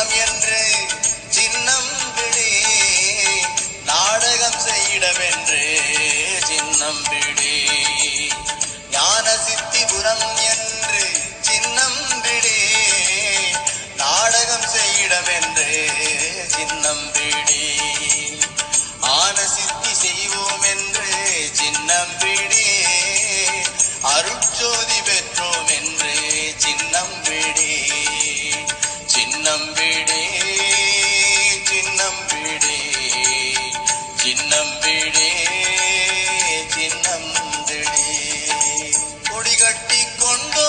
மனம் என்று சின்னம் பிடி நாடகம் செய்யிடவென்று சின்னம் பிடி ஞான சித்திபுரம் என்று சின்னம் பிடி நாடகம் செய்யிடவென்று சின்னம் பிடி ஆன சித்தி செய்வோம் என்று சின்னம் பிடி அருட்சோதி பெற்றோம் சின்னம் பிடி சின்னம் பிடி சின்னம் பிடி சின்னம் பிடி கொடி கட்டி கொண்டோ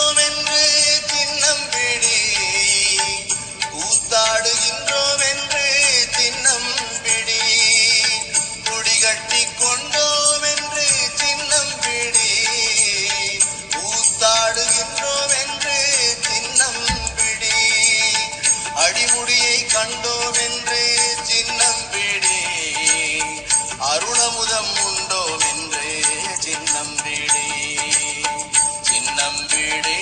அடிமுடியை கண்டோம் என்றே சின்னம் பீடே அருணமுதம் உண்டோம் என்றே சின்னம் பீடே சின்னம் பீடே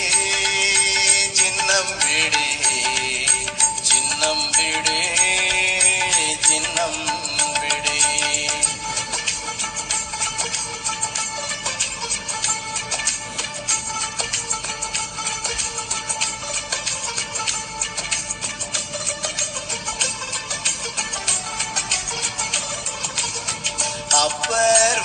அப்பர்